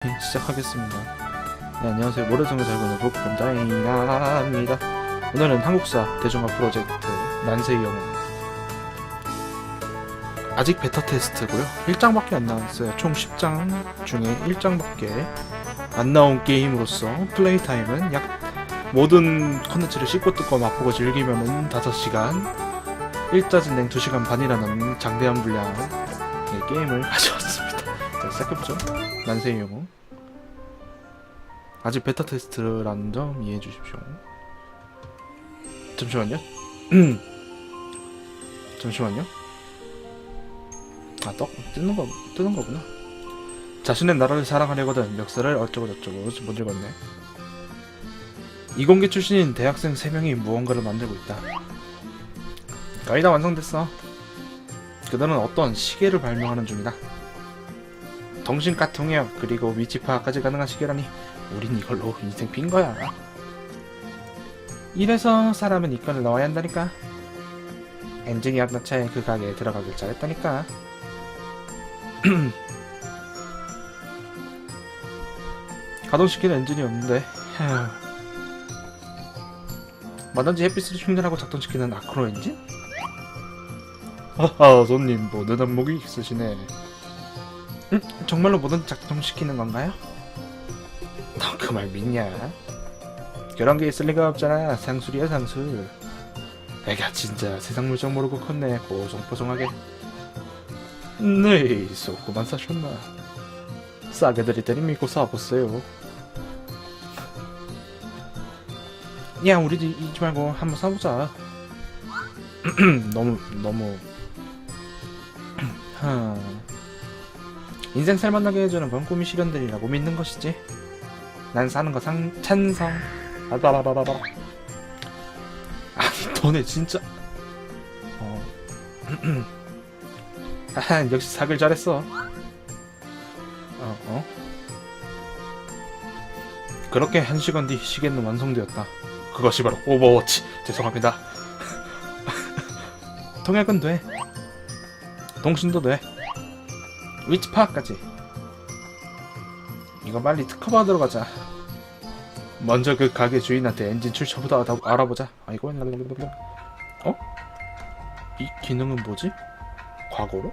네, 시작하겠습니다. 네, 안녕하세요. 모래성에 살고 있는 북본자입니다. 오늘은 한국사 대중화 프로젝트 난세의 영웅. 아직 베타 테스트고요. 1장밖에 안 나왔어요. 총 10장 중에 1장밖에 안 나온 게임으로서 플레이 타임은 약 모든 컨텐츠를 씹고 뜯고 맛보고 즐기면은 5시간 1자 진행 2시간 반이라는 장대한 분량의 게임을 가져왔습니다. 자, 시작해보죠. 난세의 영웅. 아직 베타 테스트라는 점 이해해 주십시오. 잠시만요. 잠시만요. 아, 떡 뜨는 거 뜨는 거구나. 자신의 나라를 사랑하려거든 역사를 어쩌고 저쩌고 못 읽었네. 이공계 출신인 대학생 3명이 무언가를 만들고 있다. 거의 다 완성됐어. 그들은 어떤 시계를 발명하는 중이다. 통신가 통역 그리고 위치 파악까지 가능한 시계라니 우린 이걸로 인생 빈 거야. 이래서 사람은 이권을 넣어야 한다니까. 엔지니어 나차에 그 가게에 들어가길 잘했다니까. 가동시키는 엔진이 없는데. 휴. 마단지 햇빛으로 충전하고 작동시키는 아크로 엔진? 하하 손님 뭐 느단목이 있으시네. 응? 정말로 뭐든 작동시키는 건가요? 너 그 말 믿냐? 그런 게 있을 리가 없잖아. 상술이야 상술. 애가 진짜 세상 물정 모르고 컸네. 보송보송하게. 네, 속고만 사셨나? 싸게 드릴 테니 믿고 사보세요. 야, 우리 잊지 말고 한번 사보자. 너무 너무. 하. 인생 살만나게 해주는 건 꿈이 실현되리라고 믿는 것이지. 난 사는 거 상, 찬성. 아바바바바바. 아니, 너네 진짜. 어. 아, 역시 사길 잘했어. 어, 어? 그렇게 한 시간 뒤 시계는 완성되었다. 그것이 바로 오버워치. 죄송합니다. 통역은 돼. 통신도 돼. 위치 파악까지. 이거 빨리 특허 받으러 가자. 먼저 그 가게 주인한테 엔진 출처부터 알아- 알아보자. 아이고. 어? 이 기능은 뭐지? 과거로?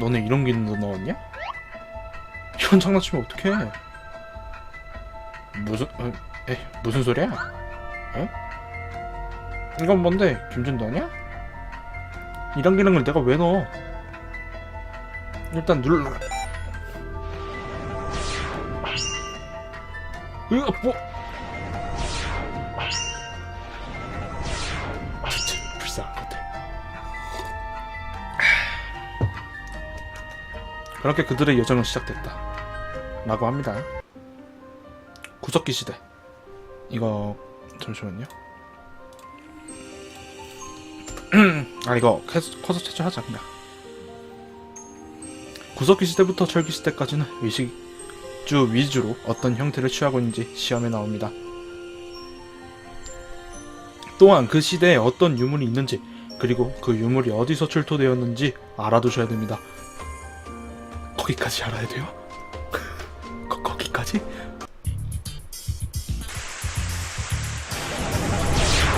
너네 이런 기능도 넣었냐? 이런 장난치면 어떡해? 무슨, 어, 에, 무슨 소리야? 에? 이건 뭔데? 김준도냐? 이런 기능을 내가 왜 넣어? 일단 눌러. 이거 뭐? 진짜 불쌍한 것들. 그렇게 그들의 여정은 시작됐다. 라고 합니다. 구석기 시대. 이거 잠시만요. 아 이거 커서 채취하자 그냥. 구석기 시대부터 철기 시대까지는 의식주 위주로 어떤 형태를 취하고 있는지 시험에 나옵니다. 또한 그 시대에 어떤 유물이 있는지 그리고 그 유물이 어디서 출토되었는지 알아두셔야 됩니다. 거기까지 알아야 돼요? 거, 거기까지?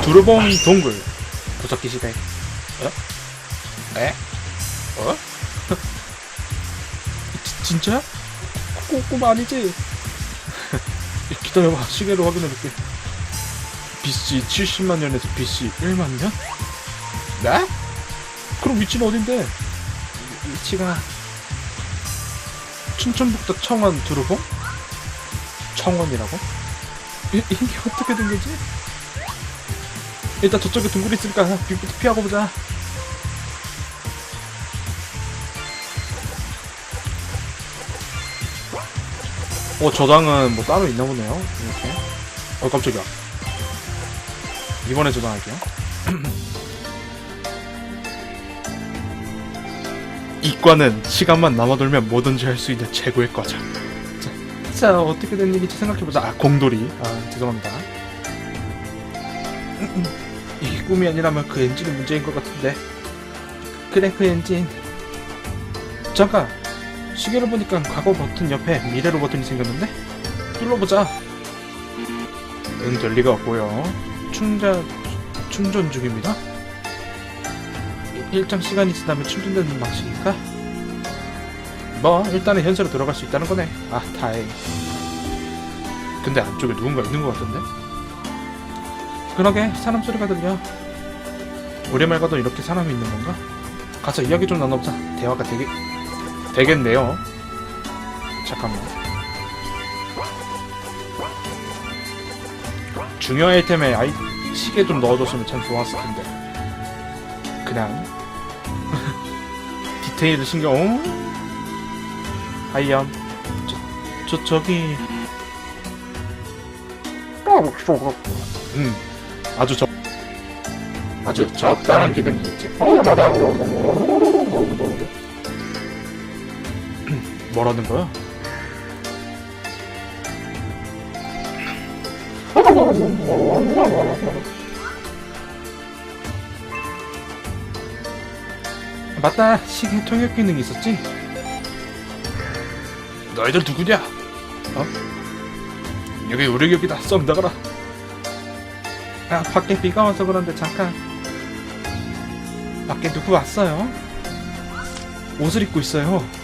두루봉 동굴 구석기 시대 어? 에? 어? 지, 진짜? 꼬, 꼬마 아니지? 기다려봐 시계로 확인해볼게 BC 70만 년에서 BC 1만 년? 네? 그럼 위치는 어딘데? 위치가 춘천북도 청원 두루봉? 청원이라고? 이, 이게 어떻게 된 거지? 일단 저쪽에 동굴이 있으니까 빛부터 피하고 보자. 어 저장은 뭐 따로 있나 보네요. 이렇게. 어 깜짝이야. 이번에 저장할게요. 이과는 시간만 남아돌면 뭐든지 할 수 있는 최고의 과정. 자, 자 어떻게 된 일인지 생각해보자. 아 공돌이. 아 죄송합니다. 이 꿈이 아니라면 그 엔진이 문제인 것 같은데. 그래 그 엔진. 잠깐. 시계를 보니까 과거 버튼 옆에 미래로 버튼이 생겼는데 눌러보자. 응, 될 리가 없고요. 충전 충전 중입니다. 일정 시간이 지나면 충전되는 방식인가? 뭐 일단은 현실로 들어갈 수 있다는 거네. 아 다행. 근데 안쪽에 누군가 있는 것 같은데? 그러게 사람 소리가 들려. 우리 말고도 이렇게 사람이 있는 건가? 가서 이야기 좀 나눠보자. 대화가 되게 되겠네요. 잠깐만. 중요 아이템에 아이 시계 좀 넣어줬으면 참 좋았을 텐데. 그냥 디테일을 신경. 어? 하이염. 저, 저 저기. 음, 아주 적. 아주 적당한 기능이 있지. 뭐라는 거야? 맞다 시계 통역 기능이 있었지? 너희들 누구냐? 어? 여기 우리 격이다 썩 나가라 아 밖에 비가 와서 그런데 잠깐 밖에 누구 왔어요? 옷을 입고 있어요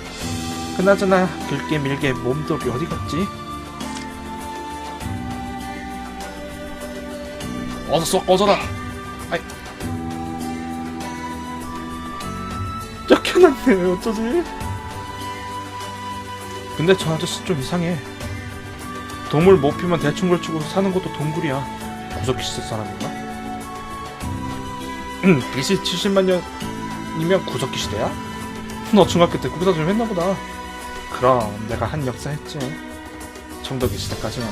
그나저나 긁게 밀게 몸돌이 어디 갔지? 어서 쏙 꺼져라 아이 쫓겨났네 어쩌지? 근데 저 아저씨 좀 이상해 동물 못 피면 대충 걸치고 사는 것도 동굴이야 구석기 시대 사람인가? 음, BC 70만 년이면 구석기 시대야? 너 중학교 때 국사 좀 했나 보다 그럼 내가 한 역사 했지. 청동기 시대까지는.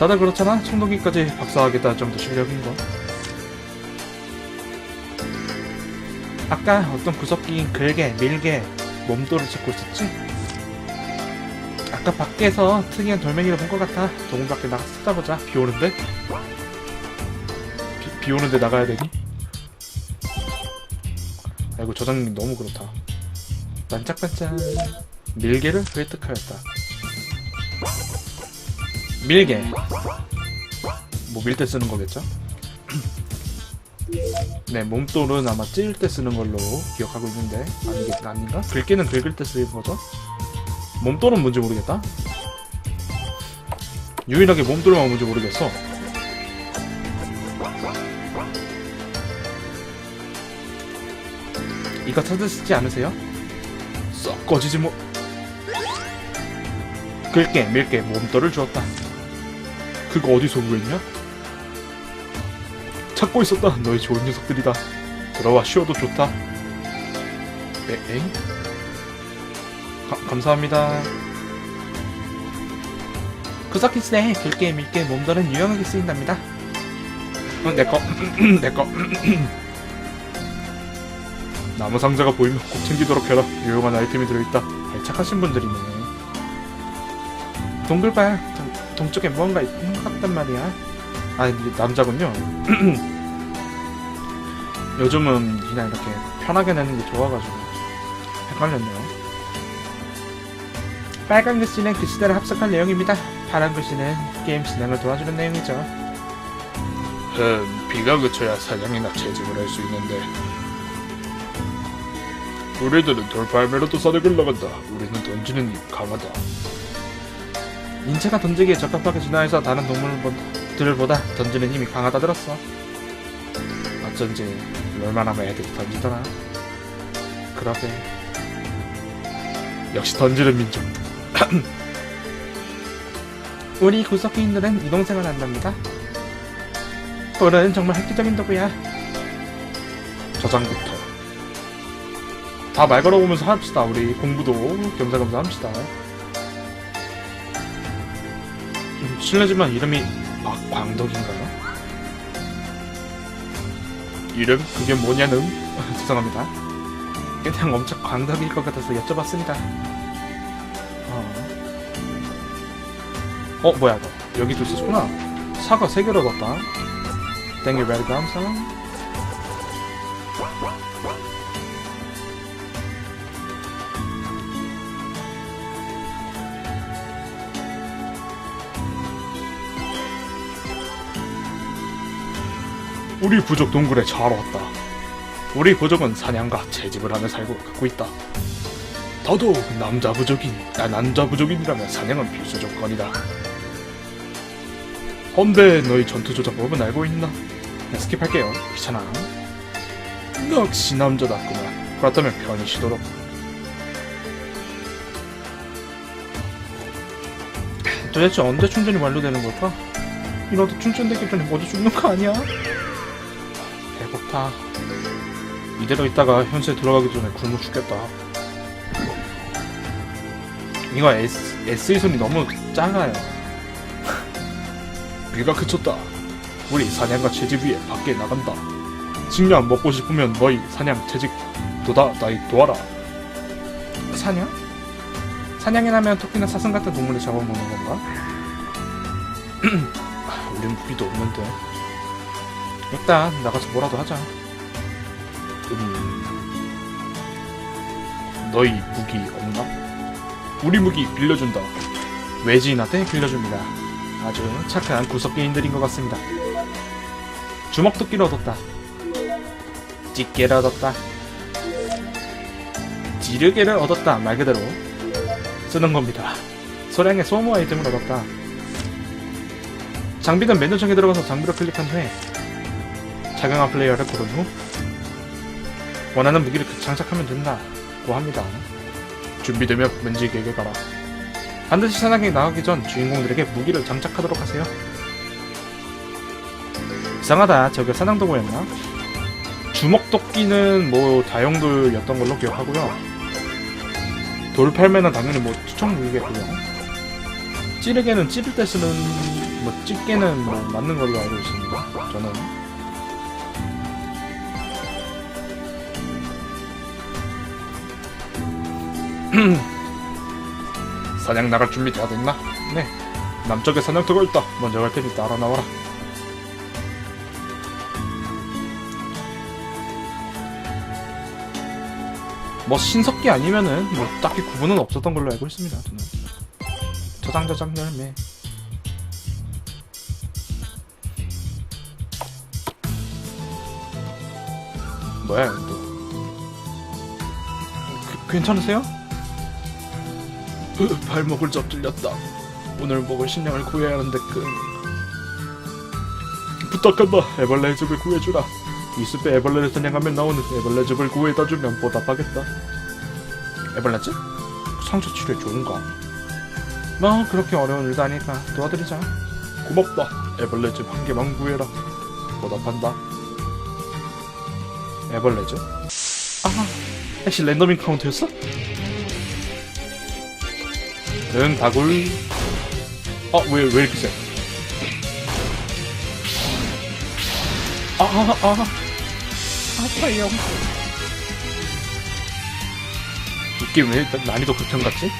다들 그렇잖아. 청동기까지 박사하겠다 할 정도 실력인 거. 아까 어떤 구석기인 글게 밀게 몸돌을 찾고 있었지? 아까 밖에서 특이한 돌멩이를 본 것 같아. 동물 밖에 찾아보자. 비 오는데? 비, 비 오는데 나가야 되니? 아이고 저장님 너무 그렇다. 반짝반짝 밀개를 획득하였다 밀개 뭐 밀 때 쓰는 거겠죠? 네 몸돌은 아마 찌를 때 쓰는 걸로 기억하고 있는데 아니겠 아닌가? 긁기는 긁을 때 쓰는 거죠? 몸돌은 뭔지 모르겠다 유일하게 몸돌만 뭔지 모르겠어 이거 찾으시지 않으세요? 썩 꺼지지 뭐 긁게 밀게 몸돌을 주었다 그거 어디서 구했냐? 찾고 있었다 너희 좋은 녀석들이다 들어와 쉬어도 좋다 에, 엥? 가, 감사합니다 시대에 긁게 밀게 몸돌은 유용하게 쓰인답니다 어, 내꺼 내꺼 나무 상자가 보이면 꼭 챙기도록 해라. 유용한 아이템이 들어있다. 착하신 분들이네. 동굴봐. 동, 동쪽에 무언가 있는 것 같단 말이야. 아, 남자군요. 요즘은 그냥 이렇게 편하게 내는 게 좋아가지고 헷갈렸네요. 빨간 글씨는 그 시대를 합석한 내용입니다. 파란 글씨는 게임 진행을 도와주는 내용이죠. 음, 비가 그쳐야 사냥이나 채집을 할 수 있는데 우리들은 돌팔매로도 사냥을 나간다. 우리는 던지는 힘 강하다. 인체가 던지기에 적합하게 진화해서 다른 동물들보다 던지는 힘이 강하다 들었어. 어쩐지 롤만하면 애들이 던지더라. 그러게. 역시 던지는 민족. 우리 구석기인들은 이동생활 한답니다. 돌은 정말 획기적인 도구야. 저장부터. 다 말 걸어보면서 합시다. 우리 공부도 겸사겸사 합시다. 음, 실례지만 이름이 박광덕인가요? 이름? 그게 뭐냐는 죄송합니다. 그냥 엄청 광덕일 것 같아서 여쭤봤습니다. 어, 어 뭐야 이거 여기도 있었구나. 사과 3개를 얻었다. 땡이 very 감 우리 부족 동굴에 잘 왔다. 우리 부족은 사냥과 채집을 하며 살고 갖고 있다. 더더욱 남자 부족인, 아, 남자 부족인이라면 사냥은 필수 조건이다. 헌데 너희 전투 조작법은 알고 있나? 네, 스킵할게요. 귀찮아. 역시 남자답구나. 그렇다면 편히 쉬도록. 도대체 언제 충전이 완료되는 걸까? 이러다 충전되기 전에 모두 죽는 거 아니야? 배고파. 이대로 있다가 현수에 들어가기 전에 굶어 죽겠다. 이거 S, SE 손이 너무 작아요. 비가 그쳤다. 우리 사냥과 채집 위해 밖에 나간다. 식량 먹고 싶으면 너희 사냥 채집 도다 나이 도와라. 사냥? 사냥이 나면 토끼나 사슴 같은 동물을 잡아먹는 건가? 아, 우린 무기도 없는데. 일단 나가서 뭐라도 하자. 음. 너희 무기 없나? 우리 무기 빌려준다. 외지인한테 빌려줍니다. 아주 착한 구석기인들인 것 같습니다. 주먹도끼를 얻었다. 찌개를 얻었다. 지르개를 얻었다. 말 그대로 쓰는 겁니다. 소량의 소모 아이템을 얻었다. 장비는 메뉴 창에 들어가서 장비를 클릭한 후에 착용한 플레이어를 고른 후 원하는 무기를 장착하면 된다고 합니다. 준비되면 문지기에게 가라. 반드시 사냥에 나가기 전 주인공들에게 무기를 장착하도록 하세요. 이상하다. 저게 사냥도구였나? 주먹도끼는 뭐 다용도였던 걸로 기억하고요. 돌팔매는 당연히 뭐 투척 무기겠고요. 찌르개는 찌를 때 쓰는 뭐 찌개는 뭐 맞는 걸로 알고 있습니다. 저는 사냥 나갈 준비 다 됐나? 네 남쪽에 사냥터가 있다. 먼저 갈 테니 따라 나와라. 뭐 신석기 아니면은 뭐 딱히 구분은 없었던 걸로 알고 있습니다. 저는 저장 저장 열매. 뭐야 또? 그, 괜찮으세요? 으, 발목을 접질렸다. 오늘 먹을 식량을 구해야 하는데 그 부탁한다. 에벌레즙을 구해주라. 이 숲에 에벌레를 사냥하면 나오는 에벌레즙을 구해다 주면 보답하겠다. 에벌레츠? 상처 치료에 좋은가? 뭐 그렇게 어려운 일도 아니니까 도와드리자. 고맙다. 에벌레즙 한 개만 구해라. 보답한다. 에벌레죠? 아, 혹시 랜덤 인카운트였어? 응, 다굴. 아, 왜, 왜 이렇게 세? 아, 아, 아. 아파요. 이 게임 왜 일단 난이도 극혐 같지?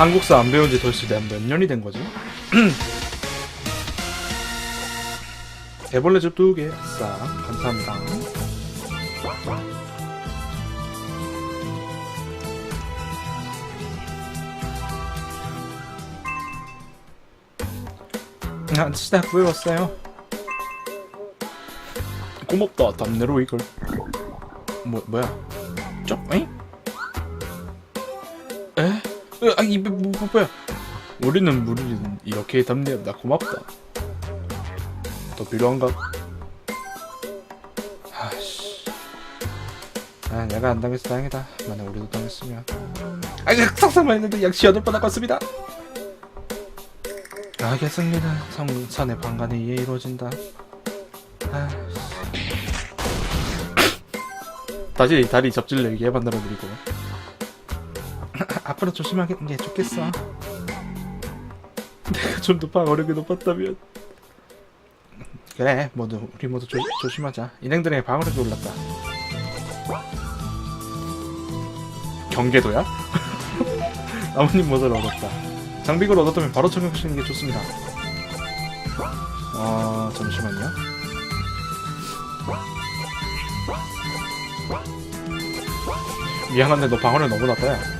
한국사 안 배운 지 벌써 몇 년이 된 거지? 애벌레 즙 두 개, 아싸. 감사합니다. 아, 진짜 구해왔어요. 고맙다. 담내로 이걸. 뭐, 뭐야? 쪽? 에이? 에? 으, 아, 이, 뭐, 뭐, 뭐야? 우리는 무리는 이렇게 담내한다. 고맙다. 더 필요한가? 아씨. 아, 내가 안 당해서 다행이다. 만약 우리도 당했으면. 아, 이제 상상만 했는데 역시 여덟 번 아깝습니다. 알겠습니다. 성산의 방간에 의해 이루어진다. 아, 다시 다리 접질려게 만들어드리고. 앞으로 조심하는 게 좋겠어. 내가 좀 더 방어력이 높았다면. 그래, 모두 우리 모두 조, 조심하자. 인행들의 방어력이 올랐다. 경계도야? 나뭇잎 모델을 얻었다. 장비를 얻었다면 바로 착용하시는 게 좋습니다. 어, 잠시만요. 미안한데 너 방어를 너무 낮다 야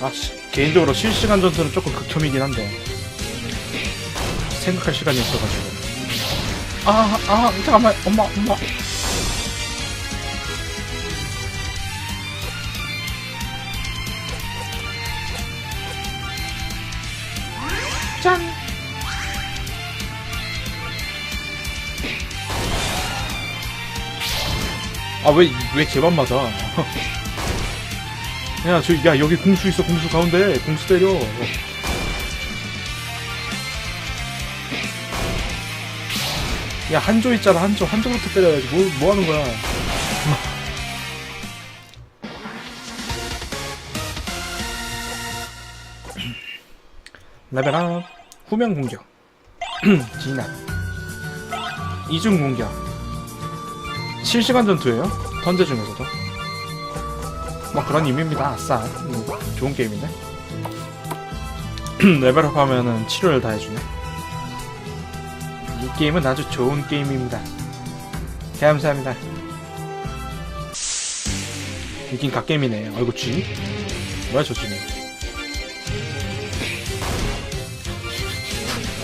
아, 시- 개인적으로 실시간 전투는 조금 극혐이긴 한데 생각할 시간이 없어가지고 아, 아, 잠깐만, 엄마, 엄마. 짠. 아, 왜, 왜 제만 맞아? 야, 저, 야, 여기 공수 있어, 공수 가운데. 공수 때려. 야, 한조 있잖아, 한조. 한조부터 때려야지. 뭐, 뭐 하는 거야. 레벨업. 후면 공격. 진압. 이중 공격. 실시간 전투예요 턴제 중에서도. 뭐 그런 의미입니다. 아싸. 음, 좋은 게임인데. 레벨업 하면은 치료를 다 해주네. 이 게임은 아주 좋은 게임입니다. 감사합니다. 이긴 갓게임이네. 아이고, 쥐. 뭐야, 저 쥐는.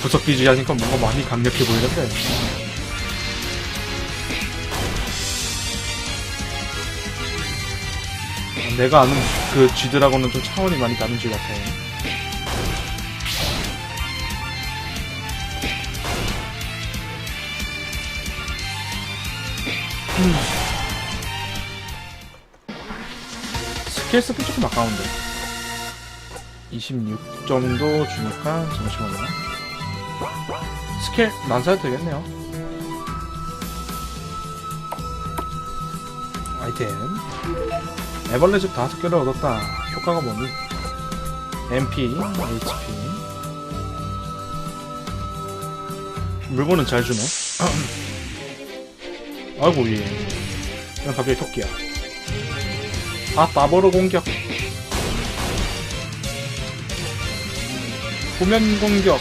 구석기지 하니까 뭔가 많이 강력해 보이는데. 내가 아는 그 쥐들하고는 좀 차원이 많이 다른 쥐 같아. 음. 스킬 스도 조금 아까운데. 26 정도 주니까 잠시만요. 스킬 난사해도 되겠네요. 아이템. 에벌레집 다섯 개를 얻었다. 효과가 뭐니? MP, HP. 물건은 잘 주네. 아이고 예. 그냥 갑자기 토끼야. 아 따버로 공격. 후면 공격.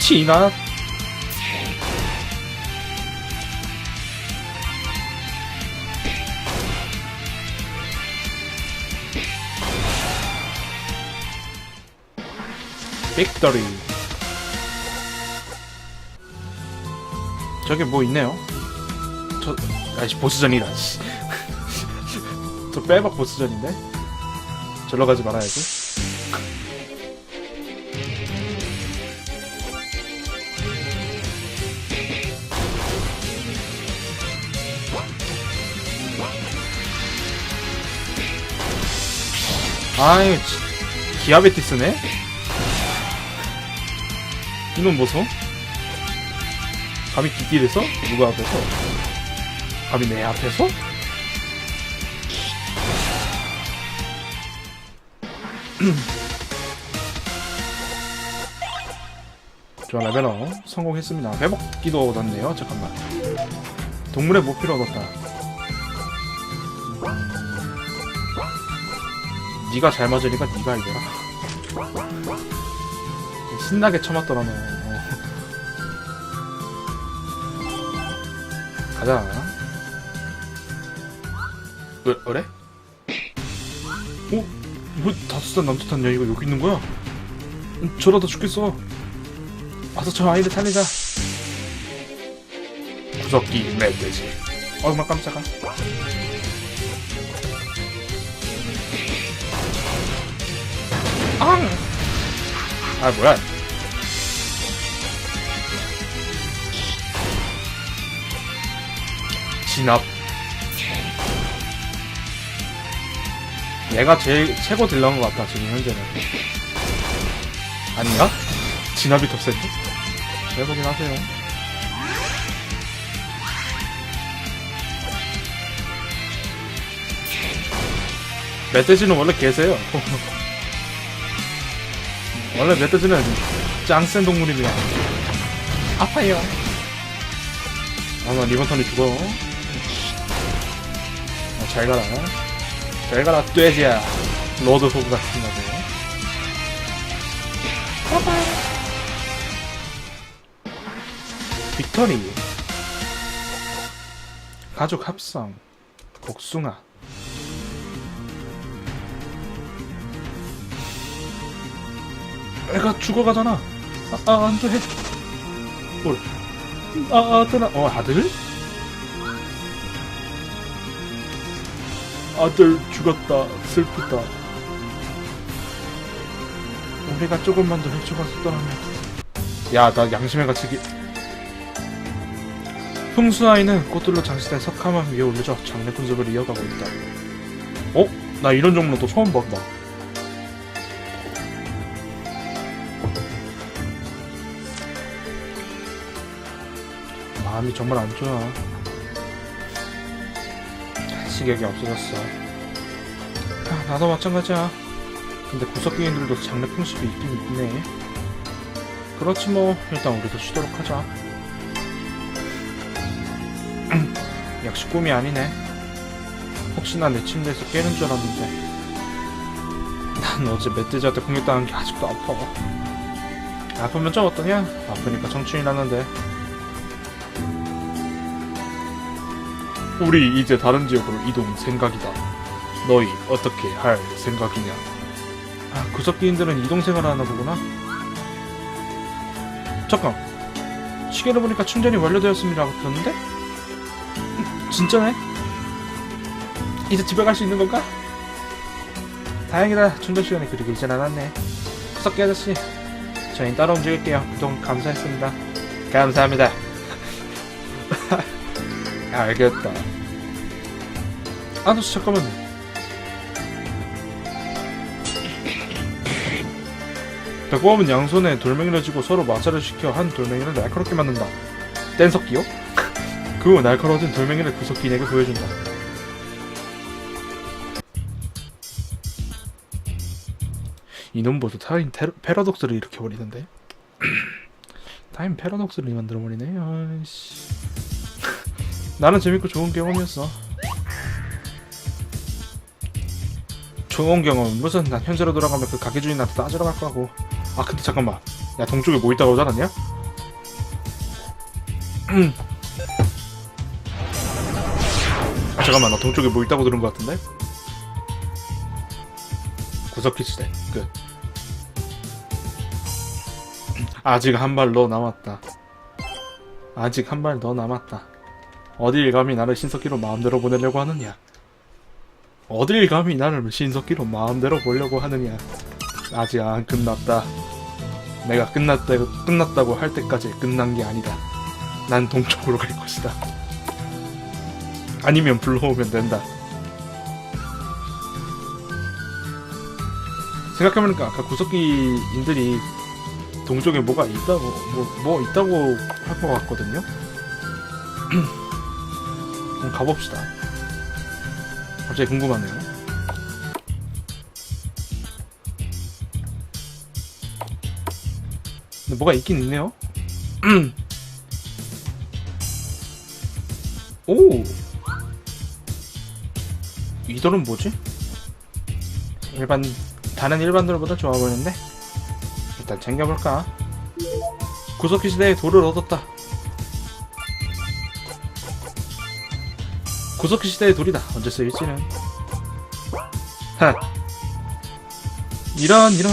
티나 빅터리. 저기 뭐 있네요? 저 아이씨 보스전이다 씨. 저 빼박 보스전인데? 절로 가지 말아야지. 아이 지- 기아베티스네 이놈 뭐서? 감히 기길에서? 누가 앞에서? 감히 내 앞에서? 좋아 레벨업 성공했습니다 회복기도 얻었네요 잠깐만 동물의 목표를 얻었다 네가 잘 맞으니까 네가 이겨라 신나게 쳐맞더라 너 어. 가자 왜, 그래? 어? 뭐 다섯 살 남짓한 여이가 여기 있는 거야? 음, 저러다 죽겠어 와서 저 아이를 살리자 구석기 멧돼지 어이마 깜짝아 앙! 아 뭐야 진압. 얘가 제일 최고 딜러인 것 같다 지금 현재는. 아닌가? 진압이 더 센데? 해보긴 하세요. 멧돼지는 원래 개세요. 원래 멧돼지는 짱센 동물입니다. 아파요. 아마 턴에 죽어 잘 가라. 잘 가라, 돼지야. 로드 호그 같은 거고. 빅터리. 가족 합성. 복숭아. 애가 죽어가잖아. 아, 아, 안 돼. 뭘. 아, 아들아. 어, 아들? 아들 죽었다. 슬프다. 우리가 조금만 더 일찍 왔었더라면. 야, 나 양심의 가치기. 풍수아이는 꽃들로 장식된 석가만 위에 올려져 장례 군습을 이어가고 있다. 어? 나 이런 종로 또 처음 본다. 마음이 정말 안 좋아. 식욕이 없어졌어. 아, 나도 마찬가지야. 근데 구석기인들도 장례 풍습이 있긴 있네. 그렇지 뭐 일단 우리도 쉬도록 하자. 역시 꿈이 아니네. 혹시나 내 침대에서 깨는 줄 알았는데. 난 어제 멧돼지한테 공격당한 게 아직도 아파. 아프면 좀 어떠냐? 아프니까 청춘이 나는데. 우리 이제 다른 지역으로 이동 생각이다. 너희 어떻게 할 생각이냐? 아, 구석기인들은 이동 생활을 하나 보구나. 잠깐. 시계를 보니까 충전이 완료되었습니다라고 떴는데? 음, 진짜네? 이제 집에 갈 수 있는 건가? 다행이다. 충전 시간이 그리 길진 않았네. 구석기 아저씨, 저희 따로 움직일게요. 그동안 감사했습니다. 감사합니다. 알겠다. 아저씨 잠깐만요. 배꼽은 양손에 돌멩이를 쥐고 서로 마찰을 시켜 한 돌멩이를 날카롭게 만든다. 뗀석기요? 그 후 날카로워진 돌멩이를 구석기인에게 보여준다. 이놈 보소 타임 테러, 패러독스를 일으켜 버리는데. 타임 패러독스를 만들어 버리네. 아이씨. 나는 재밌고 좋은 경험이었어. 좋은 경험 무슨 난 현재로 돌아가면 그 가게 주인한테 따지러 갈 거고. 아 근데 잠깐만. 야 동쪽에 뭐 있다고 하지 않았냐? 음. 아 잠깐만 나 동쪽에 뭐 있다고 들은 것 같은데? 구석기 시대 끝. 아직 한 발 더 남았다. 아직 한 발 더 남았다. 어딜 감히 나를 신석기로 마음대로 보내려고 하느냐? 어딜 감히 나를 신석기로 마음대로 보려고 하느냐? 아직 안 끝났다. 내가 끝났다, 끝났다고 할 때까지 끝난 게 아니다. 난 동쪽으로 갈 것이다. 아니면 불러오면 된다. 생각해보니까 아까 구석기인들이 동쪽에 뭐가 있다고, 뭐, 뭐 있다고 할 것 같거든요? 한번 가봅시다. 갑자기 궁금하네요. 근데 뭐가 있긴 있네요. 오! 이 돌은 뭐지? 일반, 다른 일반 돌보다 좋아 보이는데? 일단 챙겨볼까? 구석기 시대에 돌을 얻었다. 구석기 시대의 돌이다. 언제 쓰일지는. 하. 이런 이런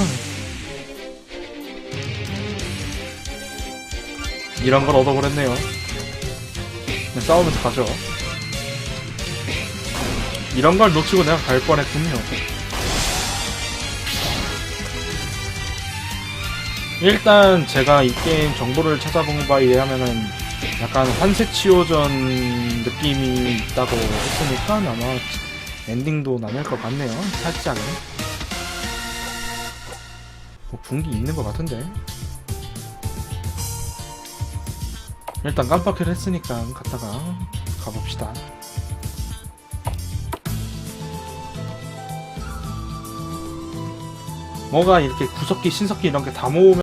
이런 걸 얻어버렸네요. 그냥 싸우면서 가죠. 이런 걸 놓치고 내가 갈 뻔했군요. 일단 제가 이 게임 정보를 찾아본 바에 의하면은 약간 환세치오전 느낌이 있다고 했으니까 아마 엔딩도 나눌 것 같네요. 살짝은. 뭐 분기 있는 것 같은데. 일단 깜빡이를 했으니까 갔다가 가봅시다. 뭐가 이렇게 구석기, 신석기 이런 게 다 모으면